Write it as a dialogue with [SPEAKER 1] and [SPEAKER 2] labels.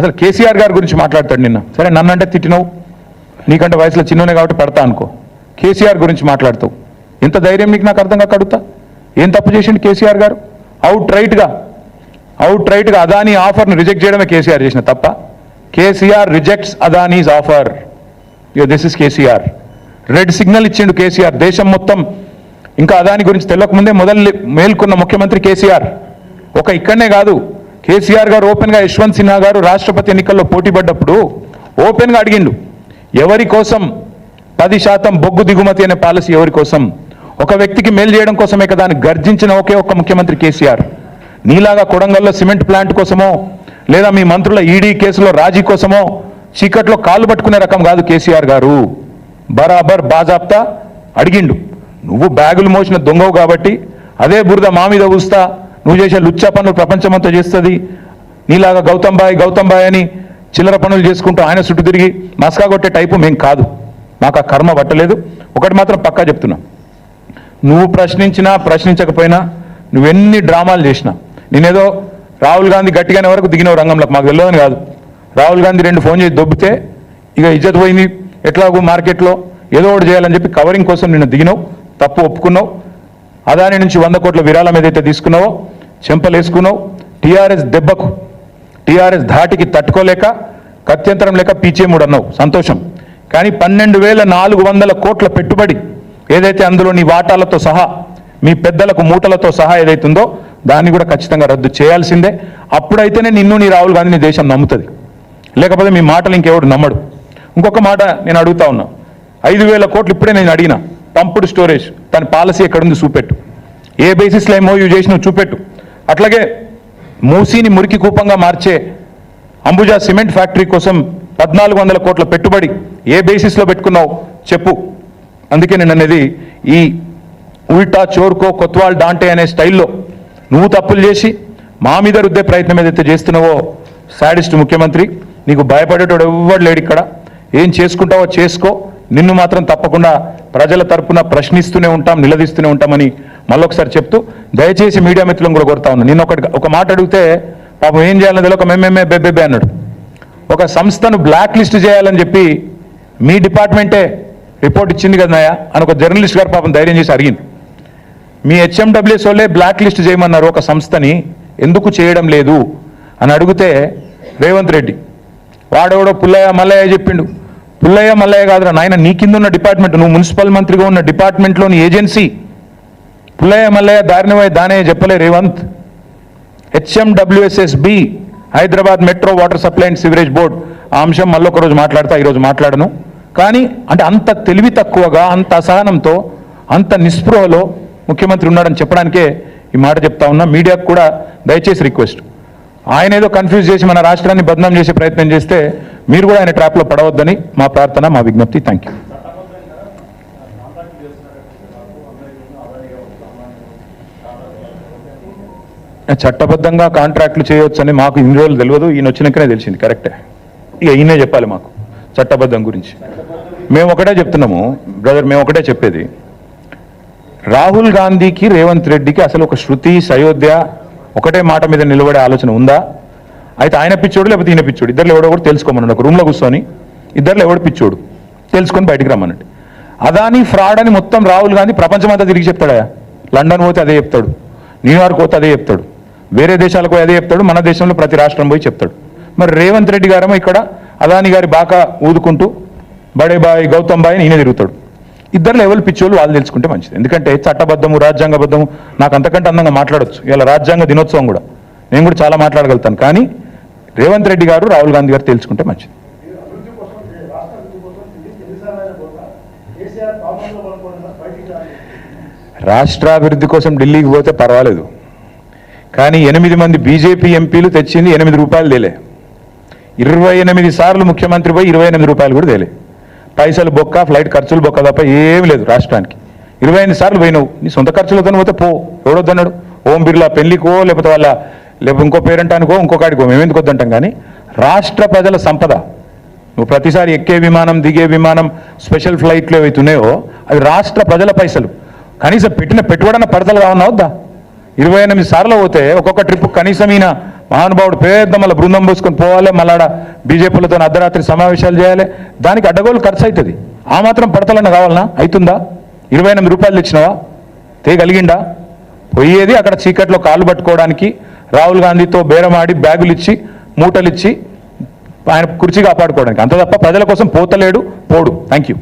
[SPEAKER 1] అసలు కేసీఆర్ గారి గురించి మాట్లాడతాడు నిన్న. సరే నన్ను అంటే తిట్టినావు? నీకంటే వయసులో చిన్ననే కాబట్టి పెడతా అనుకో. కేసీఆర్ గురించి మాట్లాడతావు. ఎంత ధైర్యం నీకు నాకు అర్థంగా కడుగుతా ఏం తప్పు చేసిండు కేసీఆర్ గారు? అవుట్ రైట్గా అవుట్ రైట్గా అదానీ ఆఫర్ని రిజెక్ట్ చేయడమే కేసీఆర్ చేసిన తప్ప KCR rejects Adani's offer. Yo this is KCR. Red signal ఇచ్చిండు కేసీఆర్. దేశం మొత్తం ఇంకా అదాని గురించి తెలియకముందే మొదలు మేల్కొన్న ముఖ్యమంత్రి కేసీఆర్. ఒక ఇక్కడనే కాదు కేసీఆర్ గారు ఓపెన్గా యశ్వంత్ సిన్హా గారు రాష్ట్రపతి ఎన్నికల్లో పోటీ పడ్డప్పుడు ఓపెన్గా అడిగిండు ఎవరి కోసం పది శాతం బొగ్గు దిగుమతి అనే పాలసీ ఎవరి కోసం? ఒక వ్యక్తికి మేలు చేయడం కోసమే కదా అని గర్జించిన ఒకే ఒక్క ముఖ్యమంత్రి కేసీఆర్. నీలాగా కొడంగల్లో సిమెంట్ ప్లాంట్ కోసమో లేదా మీ మంత్రుల ఈడీ కేసులో రాజీ కోసమో చీకట్లో కాళ్ళు పట్టుకునే రకం కాదు కేసీఆర్ గారు. బరాబర్ బాజాబ్తా అడిగిండు. నువ్వు బ్యాగులు మోసిన దొంగవు కాబట్టి అదే బురద మా మీద ఊస్తా నువ్వు చేసే లుచ్చా పనులు ప్రపంచమంతా చేస్తుంది. నీలాగా గౌతమ్ బాయ్ గౌతమ్ బాయ్ అని చిల్లర పనులు చేసుకుంటూ ఆయన చుట్టూ తిరిగి మస్కా కొట్టే టైపు మేము కాదు. మాకు ఆ కర్మ పట్టలేదు. ఒకటి మాత్రం పక్కా చెప్తున్నా. నువ్వు ప్రశ్నించినా ప్రశ్నించకపోయినా నువ్వెన్ని డ్రామాలు చేసినా నేనేదో రాహుల్ గాంధీ గట్టిగానే వరకు దిగినవు రంగంలోకి. మాకు తెలియదని కాదు. రాహుల్ గాంధీ రెండు ఫోన్ చేసి దొబ్బితే ఇక ఇజ్జత్ పోయింది. ఎట్లాగో మార్కెట్లో ఏదో ఒకటి చేయాలని చెప్పి కవరింగ్ కోసం నిన్ను దిగినావు. తప్పు ఒప్పుకున్నావు. అదాని నుంచి వంద కోట్ల విరాళం ఏదైతే తీసుకున్నావో చెంపలేసుకున్నావు. టీఆర్ఎస్ దెబ్బకు టీఆర్ఎస్ ధాటికి తట్టుకోలేక కత్యంతరం లేక పీచేముడు అన్నావు సంతోషం. కానీ పన్నెండు వేల నాలుగు వందల కోట్ల పెట్టుబడి ఏదైతే అందులో నీ వాటాలతో సహా మీ పెద్దలకు మూటలతో సహా ఏదైతుందో దాన్ని కూడా ఖచ్చితంగా రద్దు చేయాల్సిందే. అప్పుడైతేనే నిన్ను నీ రాహుల్ గాంధీని దేశం నమ్ముతుంది. లేకపోతే మీ మాటలు ఇంకెవడు నమ్మడు. ఇంకొక మాట నేను అడుగుతా ఉన్నా. ఐదు వేల కోట్లు ఇప్పుడే నేను అడిగిన. పంపుడు స్టోరేజ్ దాని పాలసీ ఎక్కడుంది చూపెట్టు. ఏ బేసిస్లో ఏమో యూ చేసినావు చూపెట్టు. అట్లాగే మూసీని మురికి కూపంగా మార్చే అంబుజా సిమెంట్ ఫ్యాక్టరీ కోసం పద్నాలుగు వందల కోట్ల పెట్టుబడి ఏ బేసిస్లో పెట్టుకున్నావు చెప్పు. అందుకే నేను అనేది ఈ ఉల్టా చోర్కో కొత్వాల్ డాంటే అనే స్టైల్లో నువ్వు తప్పులు చేసి మా మీద రుద్దే ప్రయత్నం ఏదైతే చేస్తున్నావో శాడిస్ట్ ముఖ్యమంత్రి నీకు భయపడేటోడు ఎవ్వడు లేడు ఇక్కడ. ఏం చేసుకుంటావో చేసుకో. నిన్ను మాత్రం తప్పకుండా ప్రజల తరపున ప్రశ్నిస్తూనే ఉంటాం నిలదీస్తూనే ఉంటామని మళ్ళొకసారి చెప్తూ దయచేసి మీడియా మిత్రులను కూడా కోరుతా ఉన్నాను నేను ఒకటి ఒక మాట అడిగితే పాపం ఏం చేయాలని తెలియక మేమేమే బెబ్బెబ్బే అన్నాడు. ఒక సంస్థను బ్లాక్ లిస్ట్ చేయాలని చెప్పి మీ డిపార్ట్మెంటే రిపోర్ట్ ఇచ్చింది కదా నాయ? అని ఒక జర్నలిస్ట్ గారు పాపం ధైర్యం చేసి అడిగింది. మీ హెచ్ఎండబ్ల్యూఎస్ వాళ్ళే బ్లాక్ లిస్ట్ చేయమన్నారు ఒక సంస్థని ఎందుకు చేయడం లేదు? అని అడిగితే రేవంత్ రెడ్డి. వాడెవడో పుల్లయ్య మల్లయ్య చెప్పిండు. పుల్లయ్య మల్లయ్య కాదురా నాయన నీ కింద ఉన్న డిపార్ట్మెంట్ నువ్వు మున్సిపల్ మంత్రిగా ఉన్న డిపార్ట్మెంట్లోని ఏజెన్సీ పుల్లయ్య మల్లయ్య దారిని దానే చెప్పలే Revanth. HMWSSB Hyderabad metro water supply and sewerage board. ఆ అంశం మళ్ళీ ఒకరోజు మాట్లాడతా ఈరోజు మాట్లాడను. కానీ అంటే అంత తెలివి తక్కువగా అంత అసహనంతో అంత నిస్పృహలో ముఖ్యమంత్రి ఉన్నాడని చెప్పడానికే ఈ మాట చెప్తా ఉన్నా. మీడియాకు కూడా దయచేసి రిక్వెస్ట్. ఆయన ఏదో కన్ఫ్యూజ్ చేసి మన రాష్ట్రాన్ని బదనాం చేసే ప్రయత్నం చేస్తే మీరు కూడా ఆయన ట్రాప్లో పడవద్దని మా ప్రార్థన మా విజ్ఞప్తి. థ్యాంక్ యూ చట్టబద్ధంగా కాంట్రాక్ట్లు చేయొచ్చని మాకు ఇన్ని రోజులు తెలియదు. ఈయన వచ్చినాకనే తెలిసింది. కరెక్టే ఇక ఈయనే చెప్పాలి మాకు చట్టబద్ధం గురించి. మేము ఒకటే చెప్తున్నాము. బ్రదర్ మేము ఒకటే చెప్పేది. రాహుల్ గాంధీకి రేవంత్ రెడ్డికి అసలు ఒక శృతి సయోధ్య ఒకటే మాట మీద నిలబడే ఆలోచన ఉందా? అయితే ఆయన పిచ్చోడు లేకపోతే ఈయన పిచ్చోడు. ఇద్దరు ఎవడో కూడా తెలుసుకోమన్నాడు ఒక రూమ్లో కూర్చొని ఇద్దరు ఎవడు పిచ్చోడు? తెలుసుకొని బయటికి రమ్మనండి అదాని ఫ్రాడ్ అని మొత్తం రాహుల్ గాంధీ ప్రపంచమంతా తిరిగి చెప్తాడా లండన్ పోతే అదే చెప్తాడు. న్యూయార్క్ పోతే అదే చెప్తాడు. వేరే దేశాలకు అదే చెప్తాడు మన దేశంలో ప్రతి రాష్ట్రం పోయి చెప్తాడు. మరి రేవంత్ రెడ్డి గారేమో ఇక్కడ అదాని గారి బాకా ఊదుకుంటూ బడేబాయి గౌతమ్ బాయ్ ఈయన తిరుగుతాడు. ఇద్దరు లెవెల్ పిచ్చోళ్ళు వాళ్ళు తెలుసుకుంటే మంచిది. ఎందుకంటే చట్టబద్ధము రాజ్యాంగబద్ధము నాకు అంతకంటే అందంగా మాట్లాడొచ్చు. ఇలా రాజ్యాంగ దినోత్సవం కూడా. నేను కూడా చాలా మాట్లాడగలుగుతాను. కానీ రేవంత్ రెడ్డి గారు రాహుల్ గాంధీ గారు తెలుసుకుంటే మంచిది.
[SPEAKER 2] రాష్ట్ర అభివృద్ధి
[SPEAKER 1] రాష్ట్రాభివృద్ధి కోసం ఢిల్లీకి పోతే పర్వాలేదు. కానీ ఎనిమిది మంది బీజేపీ ఎంపీలు తెచ్చింది ఎనిమిది రూపాయలు తేలే. ఇరవై ఎనిమిది సార్లు ముఖ్యమంత్రి పోయి ఇరవై ఎనిమిది రూపాయలు కూడా తేలే. పైసలు బొక్క ఫ్లైట్ ఖర్చులు బొక్క తప్ప ఏమి లేదు రాష్ట్రానికి. ఇరవై ఎనిమిది సార్లు పోయినావు. నీ సొంత ఖర్చులతో పోతే పో. ఎవడొద్దన్నాడు? ఓం బిర్లా పెళ్ళికో లేకపోతే వాళ్ళ లేకపోతే ఇంకో పేరెంటానికో ఇంకొకటికో మేమెందుకు వద్దంటాం కానీ రాష్ట్ర ప్రజల సంపద. నువ్వు ప్రతిసారి ఎక్కే విమానం దిగే విమానం స్పెషల్ ఫ్లైట్లు ఏవైతున్నాయో అవి రాష్ట్ర ప్రజల పైసలు. కనీసం పెట్టిన పెట్టుబడిన పడతలు కావన్నా వద్దా? ఇరవై ఎనిమిది సార్లు పోతే ఒక్కొక్క ట్రిప్ కనీసం ఈయన మహానుభావుడు పేద మళ్ళీ బృందం పోసుకొని పోవాలి మళ్ళీ బీజేపీలతో అర్ధరాత్రి సమావేశాలు చేయాలి. దానికి అడ్డగోలు ఖర్చు అవుతుంది ఆ మాత్రం పడతలన్న కావాలనా? అవుతుందా ఇరవై ఎనిమిది రూపాయలు తెచ్చినావా? తేగలిగిండా? పోయేది అక్కడ చీకట్లో కాళ్ళు పట్టుకోవడానికి రాహుల్ గాంధీతో బేరమాడి బ్యాగులు ఇచ్చి మూటలు ఇచ్చి ఆయన కుర్చీ కాపాడుకోవడానికి. అంత తప్ప ప్రజల కోసం పోతలేడు పోడు. Thank you